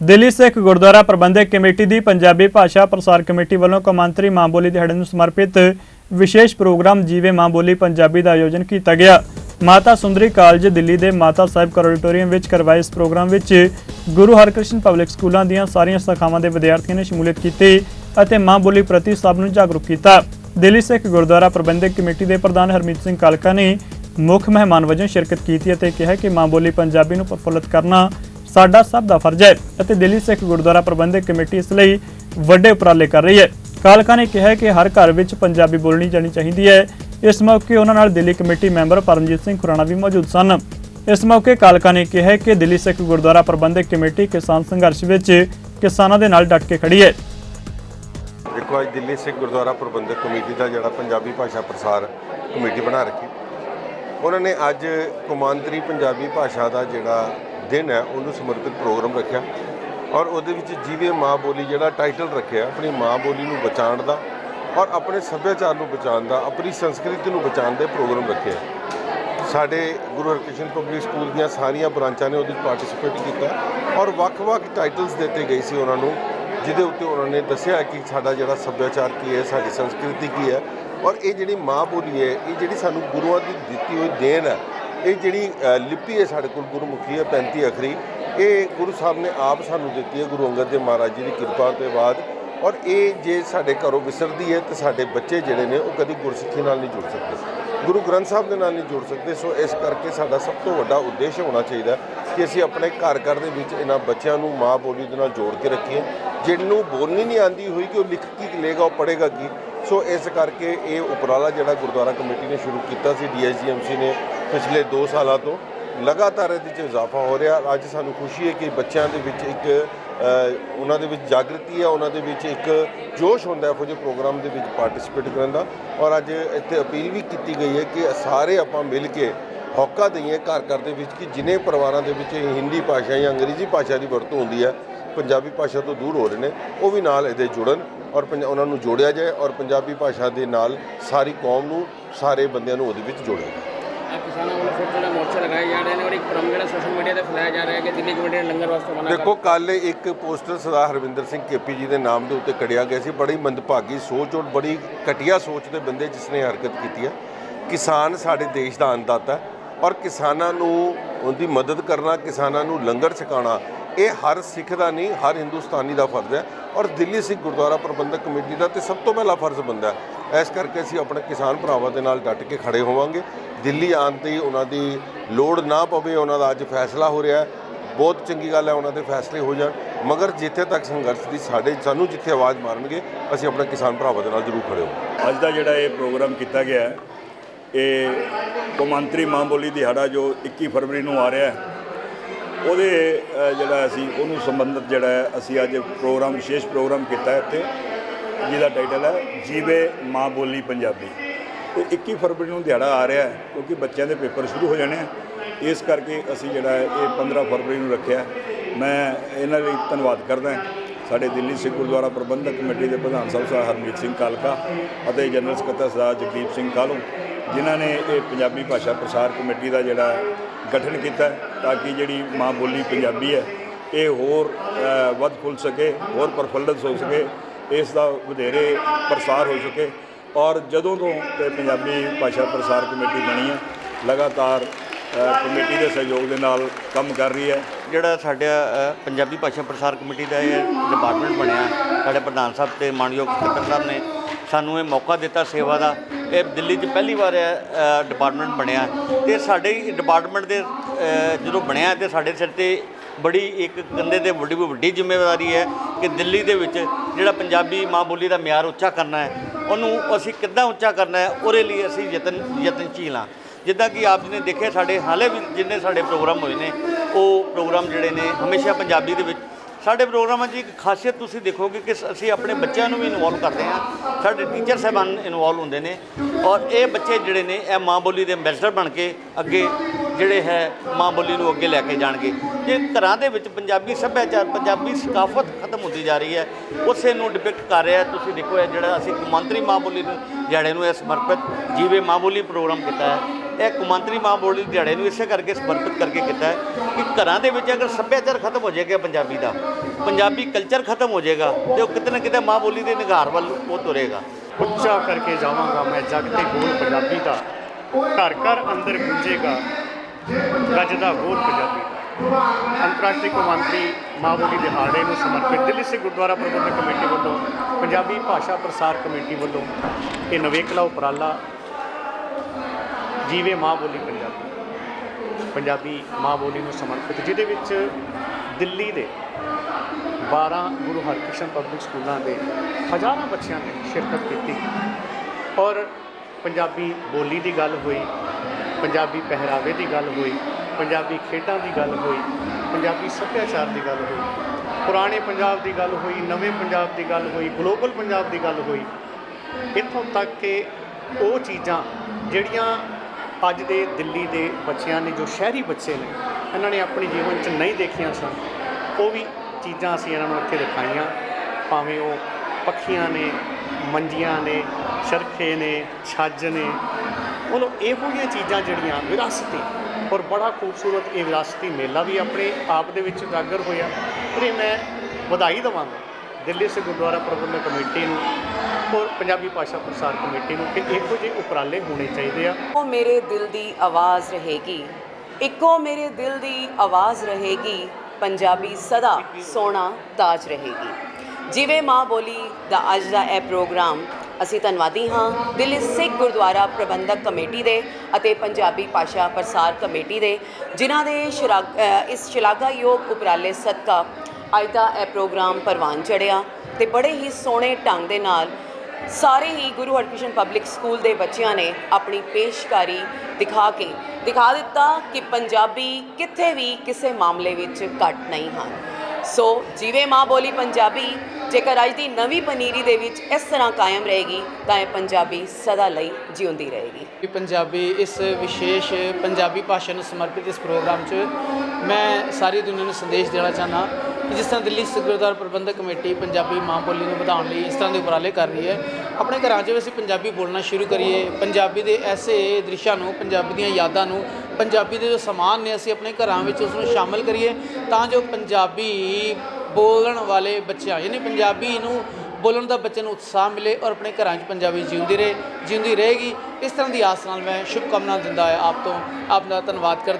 Delhi Sikh Gurdwara Prabandhak committee ਦੀ ਪੰਜਾਬੀ ਭਾਸ਼ਾ ਪ੍ਰਸਾਰ ਕਮੇਟੀ ਵੱਲੋਂ ਕੌਮਾਂਤਰੀ ਮਾਂ ਬੋਲੀ ਦਿਹਾੜੇ ਨੂੰ ਸਮਰਪਿਤ ਵਿਸ਼ੇਸ਼ ਪ੍ਰੋਗਰਾਮ ਜੀਵੇ ਮਾਂ ਬੋਲੀ ਪੰਜਾਬੀ ਦਾ ਆਯੋਜਨ ਕੀਤਾ ਗਿਆ। ਮਾਤਾ ਸੁੰਦਰੀ ਕਾਲਜ ਦਿੱਲੀ ਦੇ ਮਾਤਾ ਸਾਹਿਬ ਕਰ ਵਿੱਚ ਕਰਵਾਏ ਇਸ ਪ੍ਰੋਗਰਾਮ ਵਿੱਚ ਗੁਰੂ ਹਰਕ੍ਰਿਸ਼ਨ ਪਬਲਿਕ ਸਕੂਲਾਂ ਦੀਆਂ ਸਾਰੀਆਂ ਸ਼ਾਖਾਵਾਂ ਦੇ ਵਿਦਿਆਰਥੀਆਂ ਨੇ ਸ਼ਮੂਲੀਅਤ ਕੀਤੀ ਅਤੇ ਮਾਂ ਬੋਲੀ ਪ੍ਰਤੀ ਸਭ ਨੂੰ ਜਾਗਰੂਕ ਕੀਤਾ। ਦਿੱਲੀ ਸਿੱਖ ਗੁਰਦੁਆਰਾ ਪ੍ਰਬੰਧਕ ਕਮੇਟੀ ਦੇ ਪ੍ਰਧਾਨ ਹਰਮੀਤ ਸਿੰਘ ਕਾਲਕਾ ਨੇ ਮੁੱਖ ਮਹਿਮਾਨ ਵਜੋਂ ਸ਼ਿਰਕਤ ਕੀਤੀ ਅਤੇ ਕਿਹਾ ਕਿ ਮਾਂ ਬੋਲੀ ਪੰਜਾਬੀ ਨੂੰ ਪ੍ਰਫੁੱਲਤ ਕਰਨਾ ਸਾਡਾ ਸਭ ਦਾ ਫਰਜ਼ ਹੈ ਅਤੇ ਦਿੱਲੀ ਸਿੱਖ ਗੁਰਦੁਆਰਾ ਪ੍ਰਬੰਧਕ ਕਮੇਟੀ ਇਸ ਲਈ ਵੱਡੇ ਉਪਰਾਲੇ ਕਰ ਰਹੀ ਹੈ। ਕਾਲਕਾ ਨੇ ਕਿਹਾ ਕਿ ਹਰ ਘਰ ਵਿੱਚ ਪੰਜਾਬੀ ਬੋਲਣੀ ਜਾਣੀ ਚਾਹੀਦੀ ਹੈ। ਇਸ ਮੌਕੇ ਉਹਨਾਂ ਨਾਲ ਦਿੱਲੀ ਕਮੇਟੀ ਮੈਂਬਰ ਪਰਮਜੀਤ ਸਿੰਘ ਖੁਰਾਣਾ ਵੀ ਮੌਜੂਦ ਸਨ। ਇਸ ਮੌਕੇ ਕਾਲਕਾ ਨੇ ਕਿਹਾ ਕਿ ਦਿੱਲੀ ਸਿੱਖ ਗੁਰਦੁਆਰਾ ਪ੍ਰਬੰਧਕ ਕਮੇਟੀ ਕਿਸਾਨ ਸੰਘਰਸ਼ ਵਿੱਚ ਕਿਸਾਨਾਂ ਦੇ ਨਾਲ ਡਟ ਕੇ ਖੜੀ ਹੈ। ਦੇਖੋ, ਅੱਜ ਦਿੱਲੀ ਸਿੱਖ ਗੁਰਦੁਆਰਾ ਪ੍ਰਬੰਧਕ ਕਮੇਟੀ ਦਾ ਜਿਹੜਾ ਪੰਜਾਬੀ ਭਾਸ਼ਾ ਪ੍ਰਸਾਰ ਕਮੇਟੀ ਬਣਾ ਰੱਖੀ। ਉਹਨਾਂ ਨੇ ਅੱਜ ਕੌਮਾਂਤਰੀ ਪੰਜਾਬੀ ਭਾਸ਼ਾ ਦਾ ਜਿਹੜਾ ਦਿਨ ਹੈ, ਉਹਨੂੰ ਸਮਰਪਿਤ ਪ੍ਰੋਗਰਾਮ ਰੱਖਿਆ ਔਰ ਉਹਦੇ ਵਿੱਚ ਜੀਵੇ ਮਾਂ ਬੋਲੀ ਜਿਹੜਾ ਟਾਈਟਲ ਰੱਖਿਆ, ਆਪਣੀ ਮਾਂ ਬੋਲੀ ਨੂੰ ਬਚਾਉਣ ਦਾ ਔਰ ਆਪਣੇ ਸੱਭਿਆਚਾਰ ਨੂੰ ਬਚਾਉਣ ਦਾ, ਆਪਣੀ ਸੰਸਕ੍ਰਿਤੀ ਨੂੰ ਬਚਾਉਣ ਦੇ ਪ੍ਰੋਗਰਾਮ ਰੱਖਿਆ। ਸਾਡੇ ਗੁਰੂ ਹਰਕ੍ਰਿਸ਼ਨ ਪਬਲਿਕ ਸਕੂਲ ਦੀਆਂ ਸਾਰੀਆਂ ਬ੍ਰਾਂਚਾਂ ਨੇ ਉਹਦੇ ਵਿੱਚ ਪਾਰਟਿਸਿਪੇਟ ਕੀਤਾ ਔਰ ਵੱਖ-ਵੱਖ ਟਾਈਟਲਸ ਦਿੱਤੇ ਗਏ ਸੀ ਉਹਨਾਂ ਨੂੰ, ਜਿਹਦੇ ਉੱਤੇ ਉਹਨਾਂ ਨੇ ਦੱਸਿਆ ਕਿ ਸਾਡਾ ਜਿਹੜਾ ਸੱਭਿਆਚਾਰ ਕੀ ਹੈ, ਸਾਡੀ ਸੰਸਕ੍ਰਿਤੀ ਕੀ ਹੈ ਔਰ ਇਹ ਜਿਹੜੀ ਮਾਂ ਬੋਲੀ ਹੈ, ਇਹ ਜਿਹੜੀ ਸਾਨੂੰ ਗੁਰੂਆਂ ਦੀ ਦਿੱਤੀ ਹੋਈ ਦੇਣ ਹੈ ਇਹ ਜਿਹੜੀ ਲਿਪੀ ਹੈ ਸਾਡੇ ਕੋਲ ਗੁਰਮੁਖੀ ਹੈ 35 ਅਖਰੀ। ਇਹ ਗੁਰੂ ਸਾਹਿਬ ਨੇ ਆਪ ਸਾਨੂੰ ਦਿੱਤੀ ਹੈ, ਗੁਰੂ ਅੰਗਦ ਦੇਵ ਮਹਾਰਾਜ ਜੀ ਦੀ ਕਿਰਪਾ ਤੋਂ ਬਾਅਦ। ਔਰ ਇਹ ਜੇ ਸਾਡੇ ਘਰੋਂ ਵਿਸਰਦੀ ਹੈ, ਤੇ ਸਾਡੇ ਬੱਚੇ ਜਿਹੜੇ ਨੇ, ਉਹ ਕਦੀ ਗੁਰਸਿੱਖੀ ਨਾਲ ਨਹੀਂ ਜੁੜ ਸਕਦੇ। ਗੁਰੂ ਗ੍ਰੰਥ ਸਾਹਿਬ ਦੇ ਨਾਲ ਨਹੀਂ ਜੁੜ ਸਕਦੇ, ਸੋ ਇਸ ਕਰਕੇ ਸਾਡਾ ਸਭ ਤੋਂ ਵੱਡਾ ਉਦੇਸ਼ ਹੋਣਾ ਚਾਹੀਦਾ ਕਿ ਅਸੀਂ ਆਪਣੇ ਘਰ ਘਰ ਦੇ ਵਿੱਚ ਇਹਨਾਂ ਬੱਚਿਆਂ ਨੂੰ ਮਾਂ ਬੋਲੀ ਦੇ ਨਾਲ ਜੋੜ ਕੇ ਰੱਖੀਏ। ਜਿਹਨੂੰ ਬੋਲਣੀ ਨਹੀਂ ਆਂਦੀ ਹੋਈ ਕਿ ਉਹ ਲਿਖ ਕੀ ਲੇਗਾ ਉਹ ਪੜ੍ਹੇਗਾ ਕੀ। ਸੋ ਇਸ ਕਰਕੇ ਇਹ ਉਪਰਾਲਾ ਜਿਹੜਾ ਗੁਰਦੁਆਰਾ ਕਮੇਟੀ ਨੇ ਸ਼ੁਰੂ ਕੀਤਾ ਸੀ ਡੀਐਸਜੀਐਮਸੀ ਨੇ। ਪਿਛਲੇ 2 ਸਾਲਾਂ ਤੋਂ ਲਗਾਤਾਰ ਇਹਦੇ 'ਚ ਇਜ਼ਾਫਾ ਹੋ ਰਿਹਾ। ਅੱਜ ਸਾਨੂੰ ਖੁਸ਼ੀ ਹੈ ਕਿ ਬੱਚਿਆਂ ਦੇ ਵਿੱਚ ਇੱਕ ਉਹਨਾਂ ਦੇ ਵਿੱਚ ਜਾਗਰਤੀ ਹੈ, ਉਹਨਾਂ ਦੇ ਵਿੱਚ ਇੱਕ ਜੋਸ਼ ਹੁੰਦਾ ਇਹੋ ਜਿਹੇ ਪ੍ਰੋਗਰਾਮ ਦੇ ਵਿੱਚ ਪਾਰਟਿਸਿਪੇਟ ਕਰਨ ਦਾ। ਔਰ ਅੱਜ ਇੱਥੇ ਅਪੀਲ ਵੀ ਕੀਤੀ ਗਈ ਹੈ ਕਿ ਸਾਰੇ ਆਪਾਂ ਮਿਲ ਕੇ ਹੌਕਾ ਦਈਏ ਘਰ ਘਰ ਦੇ ਵਿੱਚ ਕਿ ਜਿਨੇ ਪਰਿਵਾਰਾਂ ਦੇ ਵਿੱਚ ਹਿੰਦੀ ਭਾਸ਼ਾ ਜਾਂ ਅੰਗਰੇਜ਼ੀ ਭਾਸ਼ਾ ਦੀ ਵਰਤੋਂ ਹੁੰਦੀ ਹੈ, ਪੰਜਾਬੀ ਭਾਸ਼ਾ ਤੋਂ ਦੂਰ ਹੋ ਰਹੇ ਨੇ, ਉਹ ਵੀ ਨਾਲ ਇਹਦੇ ਜੁੜਨ ਔਰ ਪੰਜ- ਉਹਨਾਂ ਨੂੰ ਜੋੜਿਆ ਜਾਏ ਔਰ ਪੰਜਾਬੀ ਭਾਸ਼ਾ ਦੇ ਨਾਲ ਸਾਰੀ ਕੌਮ ਨੂੰ, ਸਾਰੇ ਬੰਦਿਆਂ ਨੂੰ ਉਹਦੇ ਵਿੱਚ ਜੋੜਿਆ ਜਾਏ। ਕਿਸਾਨਾਂ ਵੱਲੋਂ ਫਿਰ ਜਿਹੜਾ ਮੋਰਚਾ ਲਗਾਏ ਜਾ ਰਹੇ ਨੇ ਔਰ ਇੱਕ ਪ੍ਰਮ ਜਿਹੜਾ ਸੋਸ਼ਲ ਮੀਡੀਆ ਤੇ ਫੈਲਾਇਆ ਜਾ ਰਿਹਾ ਹੈ ਕਿ ਦਿੱਲੀ ਕਮੇਟੀ ਨੇ ਲੰਗਰ ਵਾਸਤੇ ਮਨਾ ਦੇਖੋ ਕੱਲ ਇੱਕ ਪੋਸਟਰ ਸਰਦਾਰ ਹਰਵਿੰਦਰ ਸਿੰਘ ਕੇਪੀ ਜੀ ਦੇ ਨਾਮ ਦੇ ਉੱਤੇ ਕੜਿਆ ਗਿਆ ਸੀ। ਬੜੀ ਮੰਦਭਾਗੀ ਸੋਚ ਔਰ ਬੜੀ ਘਟੀਆ ਸੋਚ ਦੇ ਬੰਦੇ ਜਿਸ ਨੇ ਹਰਕਤ ਕੀਤੀ ਹੈ। ਕਿਸਾਨ ਸਾਡੇ ਦੇਸ਼ ਦਾ ਅੰਨਦਾਤਾ ਔਰ ਕਿਸਾਨਾਂ ਨੂੰ ਉਹਦੀ ਮਦਦ ਕਰਨਾ, ਕਿਸਾਨਾਂ ਨੂੰ ਲੰਗਰ ਛਕਾਉਣਾ ਇਹ ਹਰ ਸਿੱਖ ਦਾ ਨਹੀਂ, ਹਰ ਹਿੰਦੁਸਤਾਨੀ ਦਾ ਫਰਜ਼ ਹੈ ਔਰ ਦਿੱਲੀ ਸਿੱਖ ਗੁਰਦੁਆਰਾ ਪ੍ਰਬੰਧਕ ਕਮੇਟੀ ਦਾ ਤੇ ਸਭ ਤੋਂ ਪਹਿਲਾ ਫਰਜ਼ ਬੰਦਾ ਹੈ। ਇਸ ਕਰਕੇ ਅਸੀਂ ਆਪਣੇ ਕਿਸਾਨ ਭਰਾਵਾਂ ਦੇ ਨਾਲ ਡਟ ਕੇ ਖੜੇ ਹੋਵਾਂਗੇ। ਦਿੱਲੀ ਆਉਣ ਤੇ ਉਹਨਾਂ ਦੀ ਲੋੜ ਨਾ ਪਵੇ, ਉਹਨਾਂ ਦਾ ਅੱਜ ਫੈਸਲਾ ਹੋ ਰਿਹਾ ਹੈ। ਬਹੁਤ ਚੰਗੀ ਗੱਲ ਹੈ, ਉਹਨਾਂ ਦੇ ਫੈਸਲੇ ਹੋ ਜਾਣ। ਮਗਰ ਜਿੱਥੇ ਤੱਕ ਸੰਘਰਸ਼ ਦੀ ਸਾਡੇ, ਸਾਨੂੰ ਜਿੱਥੇ ਆਵਾਜ਼ ਮਾਰਨਗੇ, ਅਸੀਂ ਆਪਣੇ ਕਿਸਾਨ ਭਰਾਵਾਂ ਦੇ ਨਾਲ ਜ਼ਰੂਰ ਖੜੇ ਹੋਵਾਂਗੇ। ਅੱਜ ਦਾ ਜਿਹੜਾ ਇਹ ਪ੍ਰੋਗਰਾਮ ਕੀਤਾ ਗਿਆ ਹੈ, ਇਹ ਕੌਮਾਂਤਰੀ ਮਾਂ ਬੋਲੀ ਦਿਹਾੜਾ ਜੋ 21 ਫਰਵਰੀ ਨੂੰ ਆ ਰਿਹਾ ਹੈ ਉਹਦੇ ਜਿਹੜਾ ਅਸੀਂ, ਉਹਨੂੰ ਸੰਬੰਧਿਤ ਜਿਹੜਾ ਹੈ, ਅਸੀਂ ਅੱਜ ਪ੍ਰੋਗਰਾਮ, ਵਿਸ਼ੇਸ਼ ਪ੍ਰੋਗਰਾਮ ਕੀਤਾ ਹੈ ਇੱਥੇ, ਜਿਹਦਾ ਟਾਈਟਲ ਹੈ, ਜੀਵੇ ਮਾਂ ਬੋਲੀ ਪੰਜਾਬੀ। ਤੇ 21 ਫਰਵਰੀ ਨੂੰ ਦਿਹਾੜਾ ਆ ਰਿਹਾ ਹੈ, ਕਿਉਂਕਿ ਬੱਚਿਆਂ ਦੇ ਪੇਪਰ ਸ਼ੁਰੂ ਹੋ ਜਾਣੇ ਆ ਇਸ ਕਰਕੇ ਅਸੀਂ ਜਿਹੜਾ ਇਹ 15 ਫਰਵਰੀ ਨੂੰ ਰੱਖਿਆ ਮੈਂ, ਇਹਨਾਂ ਲਈ ਧੰਨਵਾਦ ਕਰਦਾ ਹਾਂ। ਸਾਡੇ ਦਿੱਲੀ ਸਿੱਖ ਗੁਰਦੁਆਰਾ ਪ੍ਰਬੰਧਕ ਕਮੇਟੀ ਦੇ ਪ੍ਰਧਾਨ ਸਾਹਿਬ ਸਰ ਹਰਮੀਤ ਸਿੰਘ ਕਾਲਕਾ ਅਤੇ ਜਨਰਲ ਸਕੱਤਰ ਸਰਦਾਰ ਜਗਦੀਪ ਸਿੰਘ ਕਾਲੂ ਜਿਨ੍ਹਾਂ ਨੇ ਇਹ ਪੰਜਾਬੀ ਭਾਸ਼ਾ ਪ੍ਰਸਾਰ ਕਮੇਟੀ ਦਾ ਜਿਹੜਾ ਗਠਨ ਕੀਤਾ ਤਾਂ ਕਿ ਜਿਹੜੀ ਮਾਂ ਬੋਲੀ ਪੰਜਾਬੀ ਹੈ, ਇਹ ਹੋਰ ਵੱਧ ਫੁੱਲ ਸਕੇ, ਹੋਰ ਪ੍ਰਫੁੱਲਤ ਹੋ ਸਕੇ, ਇਸ ਦਾ ਵਧੇਰੇ ਪ੍ਰਸਾਰ ਹੋ ਸਕੇ। ਔਰ ਜਦੋਂ ਤੋਂ ਇਹ ਪੰਜਾਬੀ ਭਾਸ਼ਾ ਪ੍ਰਸਾਰ ਕਮੇਟੀ ਬਣੀ ਹੈ, ਲਗਾਤਾਰ ਕਮੇਟੀ ਦੇ ਸਹਿਯੋਗ ਦੇ ਨਾਲ ਕੰਮ ਕਰ ਰਹੀ ਹੈ। ਜਿਹੜਾ ਸਾਡਾ ਪੰਜਾਬੀ ਭਾਸ਼ਾ ਪ੍ਰਸਾਰ ਕਮੇਟੀ ਦਾ ਇਹ ਡਿਪਾਰਟਮੈਂਟ ਬਣਿਆ, ਸਾਡੇ ਪ੍ਰਧਾਨ ਸਾਹਿਬ ਤੇ ਮਾਨਯੋਗ ਸਕੱਤਰ ਸਾਹਿਬ ਨੇ, ਸਾਨੂੰ ਇਹ ਮੌਕਾ ਦਿੱਤਾ ਸੇਵਾ ਦਾ। ਇਹ ਦਿੱਲੀ 'ਚ ਪਹਿਲੀ ਵਾਰ ਇਹ ਡਿਪਾਰਟਮੈਂਟ ਬਣਿਆ। ਤੇ ਸਾਡੇ ਡਿਪਾਰਟਮੈਂਟ ਦੇ ਜਦੋਂ ਬਣਿਆ ਤੇ ਸਾਡੇ ਸਿਰ ਤੇ ਬੜੀ ਇੱਕ ਕੰਦੇ ਤੇ ਵੱਡੀ ਵੱਡੀ ਜ਼ਿੰਮੇਵਾਰੀ ਹੈ ਕਿ ਦਿੱਲੀ ਦੇ ਵਿੱਚ ਜਿਹੜਾ ਪੰਜਾਬੀ ਮਾਂ ਬੋਲੀ ਦਾ ਮਿਆਰ ਉੱਚਾ ਕਰਨਾ ਹੈ, ਉਹਨੂੰ ਅਸੀਂ ਕਿੱਦਾਂ ਉੱਚਾ ਕਰਨਾ ਹੈ, ਉਹਦੇ ਲਈ ਅਸੀਂ ਯਤਨ, ਯਤਨਸ਼ੀਲ ਹਾਂ। ਜਿੱਦਾਂ ਕਿ ਆਪ ਜੀ ਨੇ ਦੇਖਿਆ, ਸਾਡੇ ਹਾਲੇ ਵੀ ਜਿੰਨੇ ਸਾਡੇ ਪ੍ਰੋਗਰਾਮ ਹੋਏ ਨੇ ਉਹ ਪ੍ਰੋਗਰਾਮ ਜਿਹੜੇ ਨੇ ਹਮੇਸ਼ਾ ਪੰਜਾਬੀ ਦੇ ਵਿੱਚ, ਸਾਡੇ ਪ੍ਰੋਗਰਾਮਾਂ 'ਚ ਇੱਕ ਖਾਸੀਅਤ ਤੁਸੀਂ ਦੇਖੋਗੇ ਕਿ ਅਸੀਂ ਆਪਣੇ ਬੱਚਿਆਂ ਨੂੰ ਵੀ ਇਨਵੋਲਵ ਕਰਦੇ ਹਾਂ, ਸਾਡੇ ਟੀਚਰ ਸਾਹਿਬਾਨ ਇਨਵੋਲਵ ਹੁੰਦੇ ਨੇ ਔਰ ਇਹ ਬੱਚੇ ਜਿਹੜੇ ਨੇ, ਇਹ ਮਾਂ ਬੋਲੀ ਦੇ ਐਂਬੈਸਡਰ ਬਣ ਕੇ ਅੱਗੇ ਜਿਹੜੇ ਹੈ ਮਾਂ ਬੋਲੀ ਨੂੰ ਅੱਗੇ ਲੈ ਕੇ ਜਾਣਗੇ। ਜੇ ਘਰਾਂ ਦੇ ਵਿੱਚ ਪੰਜਾਬੀ ਸੱਭਿਆਚਾਰ, ਪੰਜਾਬੀ ਸਕਾਫਤ ਖਤਮ ਹੁੰਦੀ ਜਾ ਰਹੀ ਹੈ, ਉਸੇ ਨੂੰ ਡਿਪਿਕਟ ਕਰ ਰਿਹਾ ਤੁਸੀਂ ਦੇਖੋ ਇਹ ਜਿਹੜਾ ਅਸੀਂ ਮੰਤਰੀ ਮਾਂ ਬੋਲੀ ਨੂੰ ਜਿਹੜੇ ਨੂੰ ਇਹ ਸਮਰਪਿਤ ਜੀਵੇ ਮਾਂ ਬੋਲੀ ਪ੍ਰੋਗਰਾਮ ਕੀਤਾ ਹੈ। ਇਹ ਕੌਮਾਂਤਰੀ ਮਾਂ ਬੋਲੀ ਦਿਹਾੜੇ ਨੂੰ ਇਸੇ ਕਰਕੇ ਸਮਰਪਿਤ ਕਰਕੇ ਕੀਤਾ ਹੈ ਕਿ ਘਰਾਂ ਦੇ ਵਿੱਚ ਅਗਰ ਸੱਭਿਆਚਾਰ ਖਤਮ ਹੋ ਜਾਏਗਾ ਪੰਜਾਬੀ ਦਾ, ਪੰਜਾਬੀ ਕਲਚਰ ਖਤਮ ਹੋ ਜਾਏਗਾ ਤੇ ਉਹ ਕਿਤੇ ਨਾ ਕਿਤੇ ਮਾਂ ਬੋਲੀ ਦੇ ਨਿਗਾਰ ਵੱਲ ਉਹ ਤੁਰੇਗਾ। ਉੱਚਾ ਕਰਕੇ ਜਾਵਾਂਗਾ ਮੈਂ ਜਗ ਤੇ ਬੋਲ ਪੰਜਾਬੀ ਦਾ। ਘਰ ਘਰ ਅੰਦਰ ਗੂੰਜੇਗਾ ਗੱਜ ਦਾ ਬੋਲ ਪੰਜਾਬੀ ਦਾ। ਅੰਤਰਰਾਸ਼ਟਰੀ ਕੌਮਾਂਤਰੀ ਮਾਂ ਬੋਲੀ ਦਿਹਾੜੇ ਨੂੰ ਸਮਰਪਿਤ ਦਿੱਲੀ ਸਿੱਖ ਗੁਰਦੁਆਰਾ ਪ੍ਰਬੰਧਕ ਕਮੇਟੀ ਵੱਲੋਂ ਪੰਜਾਬੀ ਭਾਸ਼ਾ ਪ੍ਰਸਾਰ ਕਮੇਟੀ ਵੱਲੋਂ ਇਹ ਨਵੇਕਲਾ ਉਪਰਾਲਾ ਜੀਵੇ ਮਾਂ ਬੋਲੀ ਪੰਜਾਬੀ। ਪੰਜਾਬੀ ਮਾਂ ਬੋਲੀ ਨੂੰ ਸਮਰਪਿਤ, ਜਿਹਦੇ ਵਿੱਚ ਦਿੱਲੀ ਦੇ 12 ਗੁਰੂ ਹਰਕ੍ਰਿਸ਼ਨ ਪਬਲਿਕ ਸਕੂਲਾਂ ਦੇ ਹਜ਼ਾਰਾਂ ਬੱਚਿਆਂ ਨੇ ਸ਼ਿਰਕਤ ਕੀਤੀ। ਔਰ ਪੰਜਾਬੀ ਬੋਲੀ ਦੀ ਗੱਲ ਹੋਈ, ਪੰਜਾਬੀ ਪਹਿਰਾਵੇ ਦੀ ਗੱਲ ਹੋਈ, ਪੰਜਾਬੀ ਖੇਡਾਂ ਦੀ ਗੱਲ ਹੋਈ, ਪੰਜਾਬੀ ਸੱਭਿਆਚਾਰ ਦੀ ਗੱਲ ਹੋਈ, ਪੁਰਾਣੇ ਪੰਜਾਬ ਦੀ ਗੱਲ ਹੋਈ, ਨਵੇਂ ਪੰਜਾਬ ਦੀ ਗੱਲ ਹੋਈ, ਗਲੋਬਲ ਪੰਜਾਬ ਦੀ ਗੱਲ ਹੋਈ। ਇੱਥੋਂ ਤੱਕ ਕਿ ਉਹ ਚੀਜ਼ਾਂ ਜਿਹੜੀਆਂ ਅੱਜ ਦੇ ਦਿੱਲੀ ਦੇ ਬੱਚਿਆਂ ਨੇ, ਜੋ ਸ਼ਹਿਰੀ ਬੱਚੇ ਨੇ, ਇਹਨਾਂ ਨੇ ਆਪਣੀ ਜੀਵਨ 'ਚ ਨਹੀਂ ਦੇਖੀਆਂ ਸਨ। ਉਹ ਵੀ ਚੀਜ਼ਾਂ ਅਸੀਂ ਇਹਨਾਂ ਨੂੰ ਇੱਥੇ ਦਿਖਾਈਆਂ। ਭਾਵੇਂ ਉਹ ਪੱਖੀਆਂ ਨੇ, ਮੰਜੀਆਂ ਨੇ, ਚਰਖੇ ਨੇ, ਛੱਜ ਨੇ ਮਤਲਬ ਇਹੋ ਜਿਹੀਆਂ ਚੀਜ਼ਾਂ ਜਿਹੜੀਆਂ ਵਿਰਾਸਤੀ ਔਰ ਬੜਾ ਖੂਬਸੂਰਤ ਇਹ ਵਿਰਾਸਤੀ ਮੇਲਾ ਵੀ ਆਪਣੇ ਆਪ ਦੇ ਵਿੱਚ ਉਜਾਗਰ ਹੋਇਆ। ਤੇ ਮੈਂ ਵਧਾਈ ਦਵਾਂਗਾ ਦਿੱਲੀ ਸੇ ਗੁਰਦੁਆਰਾ ਪ੍ਰਬੰਧਕ ਕਮੇਟੀ ਨੂੰ ਔਰ ਪੰਜਾਬੀ ਭਾਸ਼ਾ ਪ੍ਰਸਾਰ ਕਮੇਟੀ ਨੂੰ ਕਿ ਇਹੋ ਜਿਹੇ ਉਪਰਾਲੇ ਹੋਣੇ ਚਾਹੀਦੇ ਆ। ਉਹ ਮੇਰੇ ਦਿਲ ਦੀ ਆਵਾਜ਼ ਰਹੇਗੀ, ਇੱਕੋ ਮੇਰੇ ਦਿਲ ਦੀ ਆਵਾਜ਼ ਰਹੇਗੀ, ਪੰਜਾਬੀ ਸਦਾ ਸੋਨਾ ਤਾਜ ਰਹੇਗੀ। ਜਿਵੇਂ ਮਾਂ ਬੋਲੀ ਦਾ ਅੱਜ ਦਾ ਇਹ ਪ੍ਰੋਗਰਾਮ, ਅਸੀਂ ਧੰਨਵਾਦੀ ਹਾਂ ਦਿੱਲੀ ਸਿੱਖ ਗੁਰਦੁਆਰਾ ਪ੍ਰਬੰਧਕ ਕਮੇਟੀ ਦੇ ਅਤੇ ਪੰਜਾਬੀ ਭਾਸ਼ਾ ਪ੍ਰਸਾਰ ਕਮੇਟੀ ਦੇ, ਜਿਨ੍ਹਾਂ ਦੇ ਸ਼ਲਾਘ- ਇਸ ਸ਼ਲਾਘਾਯੋਗ ਉਪਰਾਲੇ ਸਦਕਾ ਅੱਜ ਦਾ ਇਹ ਪ੍ਰੋਗਰਾਮ ਪ੍ਰਵਾਨ ਚੜਿਆ ਤੇ ਬੜੇ ਹੀ ਸੋਹਣੇ ਢੰਗ ਦੇ ਨਾਲ ਸਾਰੇ ਹੀ ਗੁਰੂ ਹਰਕ੍ਰਿਸ਼ਨ ਪਬਲਿਕ ਸਕੂਲ ਦੇ ਬੱਚਿਆਂ ਨੇ ਆਪਣੀ ਪੇਸ਼ਕਾਰੀ ਦਿਖਾ ਕੇ, ਦਿਖਾ ਦਿੱਤਾ ਕਿ ਪੰਜਾਬੀ ਕਿੱਥੇ ਵੀ ਕਿਸੇ ਮਾਮਲੇ ਵਿੱਚ ਘੱਟ ਨਹੀਂ ਹਨ। ਸੋ ਜਿਵੇਂ ਮਾਂ ਬੋਲੀ ਪੰਜਾਬੀ, ਜੇਕਰ ਅੱਜ ਦੀ ਨਵੀਂ ਪਨੀਰੀ ਦੇ ਵਿੱਚ ਇਸ ਤਰ੍ਹਾਂ ਕਾਇਮ ਰਹੇਗੀ, ਤਾਂ ਇਹ ਪੰਜਾਬੀ ਸਦਾ ਲਈ ਜਿਉਂਦੀ ਰਹੇਗੀ। ਕਿ ਪੰਜਾਬੀ ਇਸ ਵਿਸ਼ੇਸ਼ ਪੰਜਾਬੀ ਭਾਸ਼ਾ ਨੂੰ ਸਮਰਪਿਤ ਇਸ ਪ੍ਰੋਗਰਾਮ 'ਚ ਮੈਂ ਸਾਰੀ ਦੁਨੀਆ ਨੂੰ ਸੰਦੇਸ਼ ਦੇਣਾ ਚਾਹਨਾ ਕਿ ਜਿਸ ਤਰ੍ਹਾਂ ਦਿੱਲੀ ਸਿੱਖ ਗੁਰਦੁਆਰਾ ਪ੍ਰਬੰਧਕ ਕਮੇਟੀ ਪੰਜਾਬੀ ਮਾਂ ਬੋਲੀ ਨੂੰ ਵਧਾਉਣ ਲਈ ਇਸ ਤਰ੍ਹਾਂ ਦੇ ਉਪਰਾਲੇ ਕਰ ਰਹੀ ਹੈ। ਆਪਣੇ ਘਰਾਂ 'ਚ ਵੀ ਅਸੀਂ ਪੰਜਾਬੀ ਬੋਲਣਾ ਸ਼ੁਰੂ ਕਰੀਏ। ਪੰਜਾਬੀ ਦੇ ਐਸੇ ਦ੍ਰਿਸ਼ਾਂ ਨੂੰ, ਪੰਜਾਬੀ ਦੀਆਂ ਯਾਦਾਂ ਨੂੰ ਪੰਜਾਬੀ ਦੇ ਜੋ ਸਮਾਨ ਨੇ, ਅਸੀਂ ਆਪਣੇ ਘਰਾਂ ਵਿੱਚ ਉਸ ਨੂੰ ਸ਼ਾਮਲ ਕਰੀਏ ਤਾਂ ਜੋ ਪੰਜਾਬੀ ਬੋਲਣ ਵਾਲੇ ਬੱਚਿਆਂ, ਯਾਨੀ ਪੰਜਾਬੀ ਨੂੰ ਬੋਲਣ ਦਾ ਬੱਚੇ ਨੂੰ ਉਤਸ਼ਾਹ ਮਿਲੇ ਔਰ ਆਪਣੇ ਘਰਾਂ 'ਚ ਪੰਜਾਬੀ ਜਿਉਂਦੀ ਰਹੇ, ਜਿਉਂਦੀ ਰਹੇਗੀ। ਇਸ ਤਰ੍ਹਾਂ ਦੀ ਆਸ ਨਾਲ ਮੈਂ ਸ਼ੁਭਕਾਮਨਾ ਦਿੰਦਾ ਹਾਂ ਆਪ ਤੋਂ। ਆਪ ਦਾ ਧੰਨਵਾਦ ਕਰਦਾ